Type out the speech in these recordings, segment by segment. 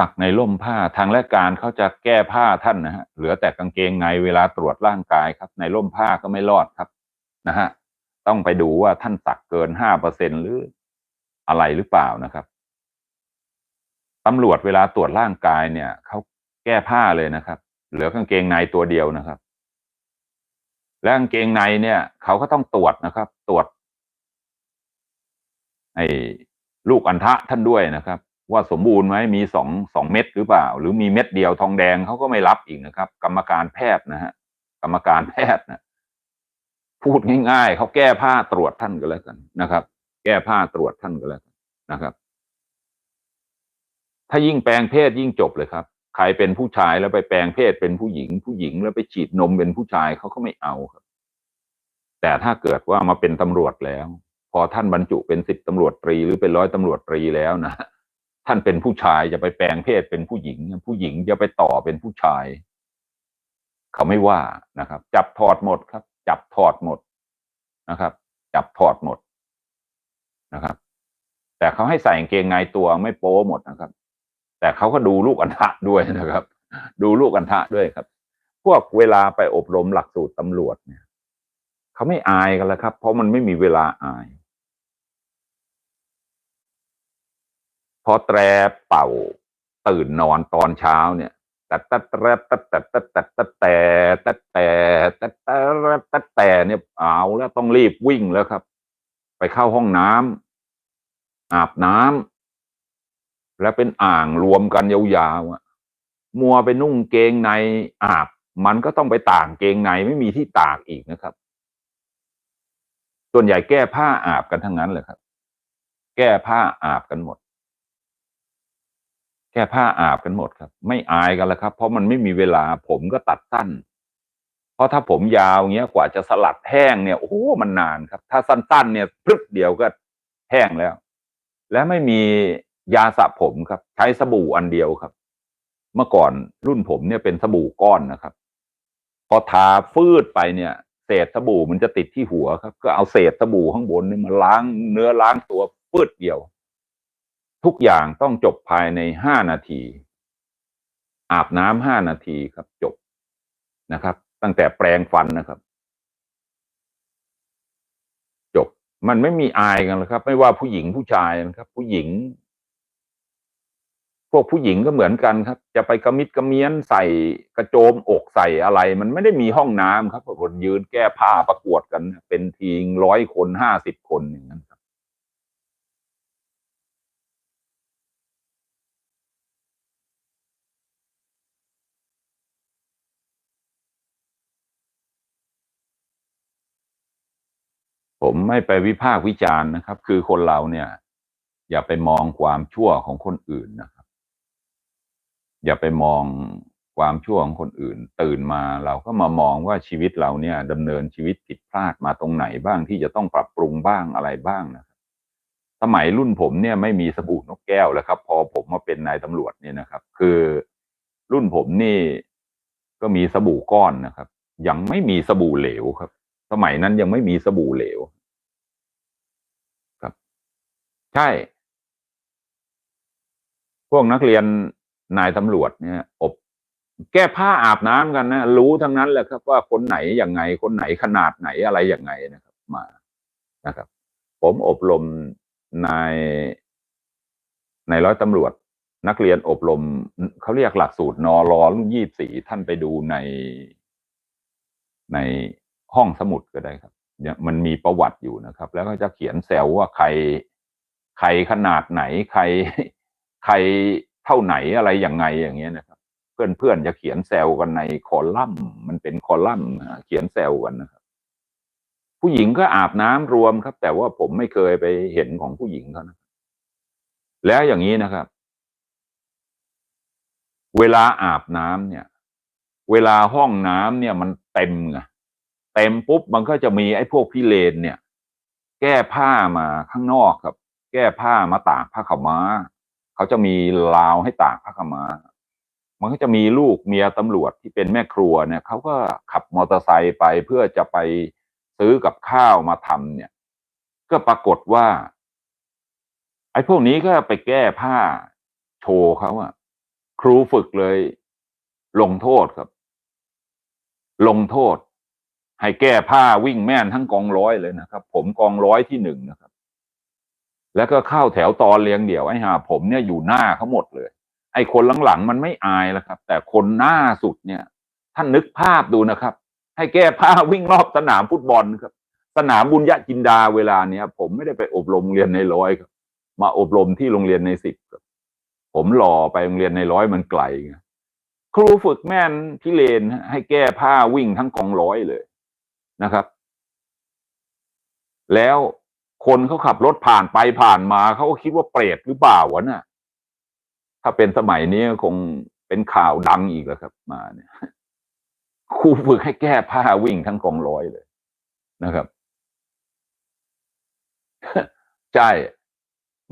ตักในร่มผ้าทางราชการเขาจะแก้ผ้าท่านนะฮะเหลือแต่กางเกงในเวลาตรวจร่างกายครับ ในร่มผ้าก็ไม่รอดครับนะฮะต้องไปดูว่าท่านตักเกินห้าเปอร์เซ็นหรืออะไรหรือเปล่านะครับตำรวจเวลาตรวจร่างกายเนี่ยเขาแก้ผ้าเลยนะครับ เหลือกางเกงในตัวเดียวนะครับ และกางเกงในเนี่ยเขาก็ต้องตรวจนะครับ ตรวจไอ้ลูกอัณฑะท่านด้วยนะครับ ว่าสมบูรณ์ไหมมีสองสองเม็ดหรือเปล่า หรือมีเม็ดเดียวทองแดงเขาก็ไม่รับอีกนะครับ กรรมการแพทย์นะฮะกรรมการแพทย์นะพูดง่ายๆเขาแก้ผ้าตรวจท่านก็แล้วกันนะครับ แก้ผ้าตรวจท่านก็แล้วกันนะครับ ถ้ายิ่งแปลงเพศยิ่งจบเลยครับใครเป็นผู้ชายแล้วไปแปลงเพศเป็นผู้หญิง ผู้หญิงแล้วไปฉีดนมเป็นผู้ชายเขาก็ไม่เอาครับ แต่ถ้าเกิดว่ามาเป็นตำรวจแล้ว พอท่านบรรจุเป็นสิบตำรวจตรีหรือเป็นร้อยตำรวจตรีแล้วนะ ท่านเป็นผู้ชายจะไปแปลงเพศเป็นผู้หญิง ผู้หญิงจะไปต่อเป็นผู้ชาย เขาไม่ว่านะครับ จับถอดหมดครับ จับถอดหมดนะครับ จับถอดหมดนะครับ แต่เขาให้ใส่กางเกงในตัวไม่โป๊หมดนะครับ แต่เขาก็ดูลูกอันทะด้วยนะครับ ดูลูกอันทะด้วยครับ พวกเวลาไปอบรมหลักสูตรตำรวจเนี่ย เขาไม่อายกันแล้วครับ เพราะมันไม่มีเวลาอาย พอแตรเป่าตื่นนอนตอนเช้าเนี่ยแต่แต่แต่แต่แต่แต่แต่แต่แต่แต่แต่แต่แต่แต่เนี่ยเอาแล้วต้องรีบวิ่งแล้วครับ ไปเข้าห้องน้ำอาบน้ำแล้วเป็นอ่างรวมกันยาวๆอะมัวไปนุ่งเกงในอาบ มันก็ต้องไปตากเกงในไม่มีที่ตากอีกนะครับ ส่วนใหญ่แก้ผ้าอาบกันทั้งนั้นเลยครับ แก้ผ้าอาบกันหมด แก้ผ้าอาบกันหมดครับ ไม่อายกันแล้วครับ เพราะมันไม่มีเวลาผมก็ตัดสั้น เพราะถ้าผมยาวเงี้ยกว่าจะสลัดแห้งเนี่ยโอ้โหมันนานครับ ถ้าสั้นๆ เนี่ยพรึบเดียวก็แห้งแล้ว และไม่มียาสระผมครับ ใช้สบู่อันเดียวครับ เมื่อก่อนรุ่นผมเนี่ยเป็นสบู่ก้อนนะครับ พอทาฟืดไปเนี่ย เศษสบู่มันจะติดที่หัวครับ ก็เอาเศษสบู่ข้างบนนี่มาล้างเนื้อล้างตัวฟืดเดียว ทุกอย่างต้องจบภายในห้านาที อาบน้ำห้านาทีครับจบนะครับ ตั้งแต่แปรงฟันนะครับ จบมันไม่มีอายกันแล้วครับ ไม่ว่าผู้หญิงผู้ชายนะครับ ผู้หญิง พวกผู้หญิงก็เหมือนกันครับ จะไปกระมิดกระเมียนใส่กระโจมอกใส่อะไร มันไม่ได้มีห้องน้ำครับคนยืนแก้ผ้าประกวดกัน เป็นทีงร้อยคนห้าสิบคนอย่างนั้นครับ ผมไม่ไปวิพากษ์วิจารณ์นะครับ คือคนเราเนี่ย อย่าไปมองความชั่วของคนอื่นนะครับ อย่าไปมองความชั่วของคนอื่น ตื่นมาเราก็มามองว่าชีวิตเราเนี่ยดำเนินชีวิตผิดพลาดมาตรงไหนบ้างที่จะต้องปรับปรุงบ้างอะไรบ้างนะครับ สมัยรุ่นผมเนี่ยไม่มีสบู่นกแก้วแล้วครับ พอผมมาเป็นนายตำรวจเนี่ยนะครับ คือรุ่นผมนี่ก็มีสบู่ก้อนนะครับ ยังไม่มีสบู่เหลวครับ สมัยนั้นยังไม่มีสบู่เหลว ครับ ใช่ พวกนักเรียนนายตำรวจเนี่ย อบ แก้ผ้าอาบน้ำกันนะ รู้ทั้งนั้นแหละครับ ว่าคนไหนอยังไง คนไหนขนาดไหนอะไรอยังไงนะครับ มานะครับ ผมอบรมนายในร้อยตำรวจ นักเรียนอบรมเขาเรียกหลักสูตรนอรอรุ่นยี่สี่ท่านไปดูในในห้องสมุดก็ได้ครับเนี่ยมันมีประวัติอยู่นะครับ แล้วก็จะเขียนแซวว่าใคร ใครขนาดไหนใครใครเท่าไหนอะไรยังไงอย่างเงี้ยนะครับ เพื่อนเพื่อนจะเขียนแซวกันในคอลัมน์ มันเป็นคอลัมน์เขียนแซวกันนะครับ ผู้หญิงก็อาบน้ำรวมครับ แต่ว่าผมไม่เคยไปเห็นของผู้หญิงเขานะแล้วอย่างนี้นะครับ เวลาอาบน้ำเนี่ย เวลาห้องน้ำเนี่ยมันเต็มไงเต็มปุ๊บมันก็จะมีไอ้พวกพี่เลนเนี่ย แก้ผ้ามาข้างนอกครับ แก้ผ้ามาตากผ้าขาวม้า เขาจะมีราวให้ตากผ้าขาวม้า มันก็จะมีลูกเมียตำรวจที่เป็นแม่ครัวเนี่ยเขาก็ขับมอเตอร์ไซค์ไปเพื่อจะไปซื้อกับข้าวมาทำเนี่ย ก็ปรากฏว่า ไอ้พวกนี้ก็ไปแก้ผ้าโชว์เขาอะครูฝึกเลย ลงโทษครับ ลงโทษ ให้แก้ผ้าวิ่งแม่นทั้งกองร้อยเลยนะครับ ผมกองร้อยที่หนึ่งนะครับ แล้วก็เข้าแถวตอนเรียงเดี่ยวไอ้ห่าผมเนี่ยอยู่หน้าเขาหมดเลย ไอ้คนหลังๆมันไม่อายแล้วครับ แต่คนหน้าสุดเนี่ย ท่านนึกภาพดูนะครับ ให้แก้ผ้าวิ่งรอบสนามฟุตบอลครับ สนามบุญญจินดาเวลาเนี้ยผมไม่ได้ไปอบรมเรียนในร้อยครับ มาอบรมที่โรงเรียนในสิบครับ ผมรอไปโรงเรียนในร้อยมันไกลไงครูฝึกแม่นพิเรนให้แก้ผ้าวิ่งทั้งกองร้อยเลยนะครับ แล้ว คนเขาขับรถผ่านไปผ่านมาเขาก็คิดว่าเปรตหรือเปล่าวะน่ะ ถ้าเป็นสมัยนี้คงเป็นข่าวดังอีกแล้วครับ มาเนี่ยครูฝึกให้แก้ผ้าวิ่งทั้งกองร้อยเลยนะครับ ใช่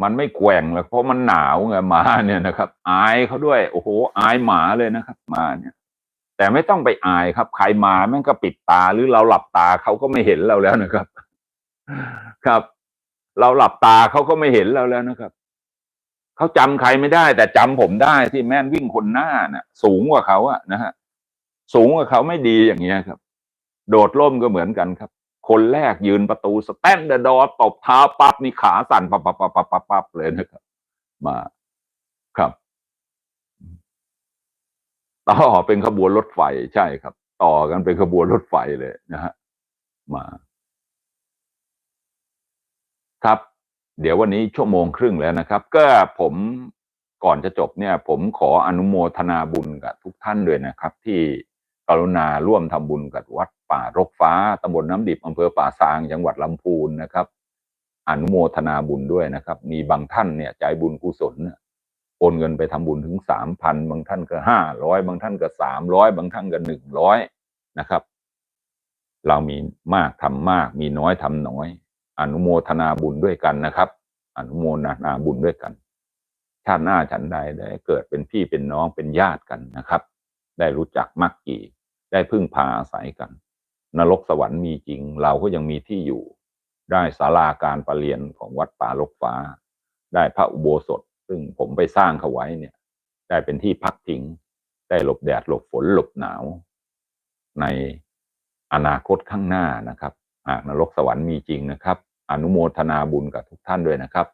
มันไม่แกว่งหรอกเพราะมันหนาวไงมาเนี่ยนะครับ อายเขาด้วย โอ้โห อายหมาเลยนะครับ มาเนี่ย แต่ไม่ต้องไปอายครับ ใครมาแม่งก็ปิดตาหรือเราหลับตาเขาก็ไม่เห็นเราแล้วนะครับ ครับ เราหลับตาเขาก็ไม่เห็นเราแล้วนะครับ เขาจำใครไม่ได้ แต่จำผมได้ที่แม่นวิ่งคนหน้าน่ะ สูงกว่าเขาอะนะฮะสูงกว่าเขาไม่ดีอย่างเงี้ยครับ โดดร่มก็เหมือนกันครับ คนแรกยืนประตูสแตนเดอร์ดอตบเท้าปั๊บนี่ขาสั่นปับปับปับปับปับปับเลยนะครับ มาครับต่อเป็นขบวนรถไฟใช่ครับ ต่อกันเป็นขบวนรถไฟเลยนะฮะมา ครับ เดี๋ยววันนี้ชั่วโมงครึ่งแล้วนะครับ ก็ผมก่อนจะจบเนี่ย ผมขออนุโมทนาบุญกับทุกท่านด้วยนะครับ ที่กรุณาร่วมทำบุญกับวัดป่ารกฟ้าตำบลน้ำดิบอำเภอป่าซางจังหวัดลำพูนนะครับ อนุโมทนาบุญด้วยนะครับ มีบางท่านเนี่ยใจบุญกุศลโอนเงินไปทำบุญถึงสามพันบางท่านก็ห้าร้อยบางท่านก็สามร้อยบางท่านก็หนึ่งร้อยนะครับ เรามีมากทำมาก มีน้อยทำน้อย อนุโมทนาบุญด้วยกันนะครับ อนุโมทนาบุญด้วยกัน ชาติหน้าฉันใดได้เกิดเป็นพี่เป็นน้องเป็นญาติกันนะครับ ได้รู้จักมักกี่ได้พึ่งพาอาศัยกัน นรกสวรรค์มีจริง เราก็ยังมีที่อยู่ ได้ศาลาการประเรียนของวัดป่าลกฟ้า ได้พระอุโบสถ ซึ่งผมไปสร้างเขาไว้เนี่ย ได้เป็นที่พักพิง ได้หลบแดดหลบฝนหลบหนาว ในอนาคตข้างหน้านะครับ หากนรกสวรรค์มีจริงนะครับ อนุโมทนาบุญกับทุกท่านด้วยนะครับ